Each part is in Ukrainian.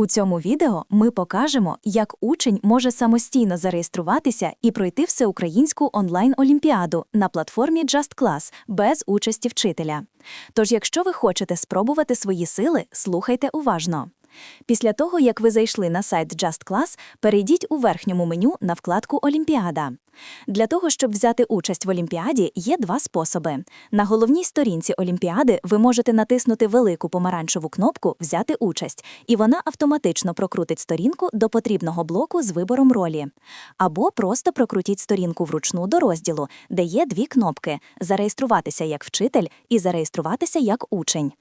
У цьому відео ми покажемо, як учень може самостійно зареєструватися і пройти всеукраїнську онлайн-олімпіаду на платформі JustClass без участі вчителя. Тож, якщо ви хочете спробувати свої сили, слухайте уважно. Після того, як ви зайшли на сайт JustClass, перейдіть у верхньому меню на вкладку Олімпіада. Для того, щоб взяти участь в Олімпіаді, є два способи. На головній сторінці Олімпіади ви можете натиснути велику помаранчеву кнопку Взяти участь, і вона автоматично прокрутить сторінку до потрібного блоку з вибором ролі. Або просто прокрутіть сторінку вручну до розділу, де є дві кнопки Зареєструватися як вчитель і зареєструватися як учень.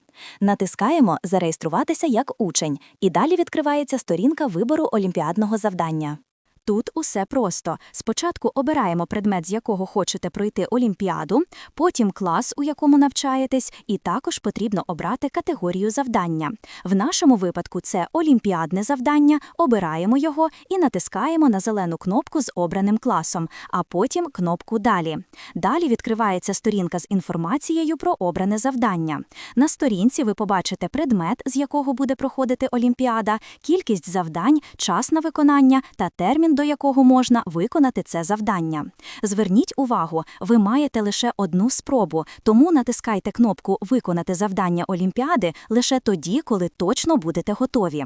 Натискаємо Зареєструватися як учень, і далі відкривається сторінка вибору олімпіадного завдання. Тут усе просто. Спочатку обираємо предмет, з якого хочете пройти олімпіаду, потім клас, у якому навчаєтесь, і також потрібно обрати категорію завдання. В нашому випадку це олімпіадне завдання, обираємо його і натискаємо на зелену кнопку з обраним класом, а потім кнопку Далі. Далі відкривається сторінка з інформацією про обране завдання. На сторінці ви побачите предмет, з якого буде проходити олімпіада, кількість завдань, час на виконання та термін до якого можна виконати це завдання. Зверніть увагу, ви маєте лише одну спробу, тому натискайте кнопку Виконати завдання Олімпіади лише тоді, коли точно будете готові.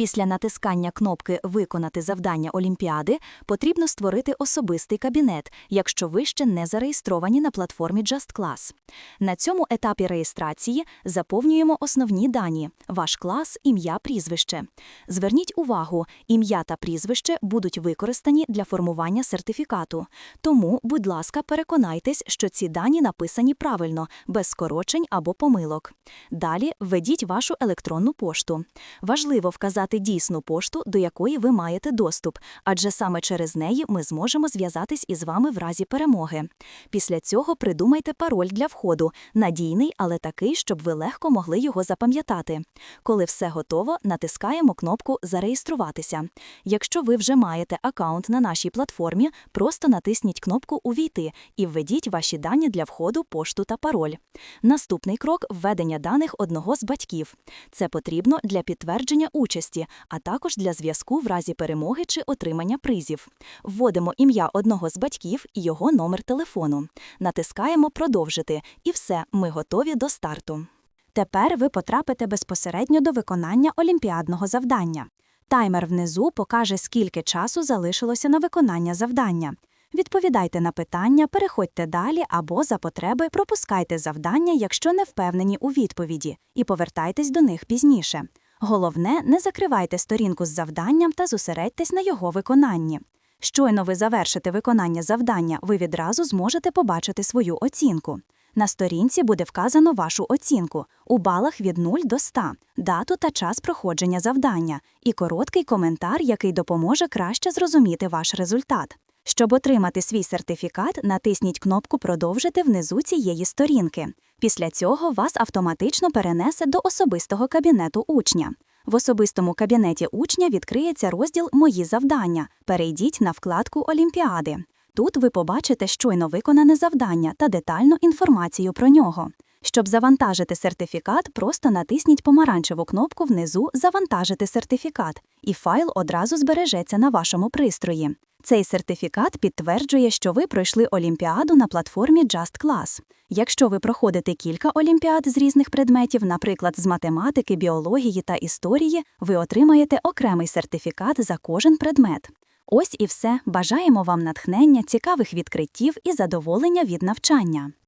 Після натискання кнопки Виконати завдання Олімпіади потрібно створити особистий кабінет, якщо ви ще не зареєстровані на платформі JustClass. На цьому етапі реєстрації заповнюємо основні дані: ваш клас, ім'я, прізвище. Зверніть увагу, ім'я та прізвище будуть використані для формування сертифікату. Тому, будь ласка, переконайтесь, що ці дані написані правильно, без скорочень або помилок. Далі введіть вашу електронну пошту. Важливо вказати дійсну пошту, до якої ви маєте доступ, адже саме через неї ми зможемо зв'язатись із вами в разі перемоги. Після цього придумайте пароль для входу, надійний, але такий, щоб ви легко могли його запам'ятати. Коли все готово, натискаємо кнопку Зареєструватися. Якщо ви вже маєте аккаунт на нашій платформі, просто натисніть кнопку Увійти і введіть ваші дані для входу, пошту та пароль. Наступний крок введення даних одного з батьків. Це потрібно для підтвердження участі, а також для зв'язку в разі перемоги чи отримання призів. Вводимо ім'я одного з батьків і його номер телефону. Натискаємо Продовжити, і все, ми готові до старту. Тепер ви потрапите безпосередньо до виконання олімпіадного завдання. Таймер внизу покаже, скільки часу залишилося на виконання завдання. Відповідайте на питання, переходьте далі або за потреби пропускайте завдання, якщо не впевнені у відповіді, і повертайтесь до них пізніше. Головне, не закривайте сторінку з завданням та зосередьтесь на його виконанні. Щойно ви завершите виконання завдання, ви відразу зможете побачити свою оцінку. На сторінці буде вказано вашу оцінку у балах від 0 до 100, дату та час проходження завдання і короткий коментар, який допоможе краще зрозуміти ваш результат. Щоб отримати свій сертифікат, натисніть кнопку Продовжити внизу цієї сторінки. Після цього вас автоматично перенесе до особистого кабінету учня. В особистому кабінеті учня відкриється розділ Мої завдання. Перейдіть на вкладку Олімпіади. Тут ви побачите щойно виконане завдання та детальну інформацію про нього. Щоб завантажити сертифікат, просто натисніть помаранчеву кнопку внизу Завантажити сертифікат, і файл одразу збережеться на вашому пристрої. Цей сертифікат підтверджує, що ви пройшли олімпіаду на платформі JustClass. Якщо ви проходите кілька олімпіад з різних предметів, наприклад, з математики, біології та історії, ви отримаєте окремий сертифікат за кожен предмет. Ось і все. Бажаємо вам натхнення, цікавих відкриттів і задоволення від навчання.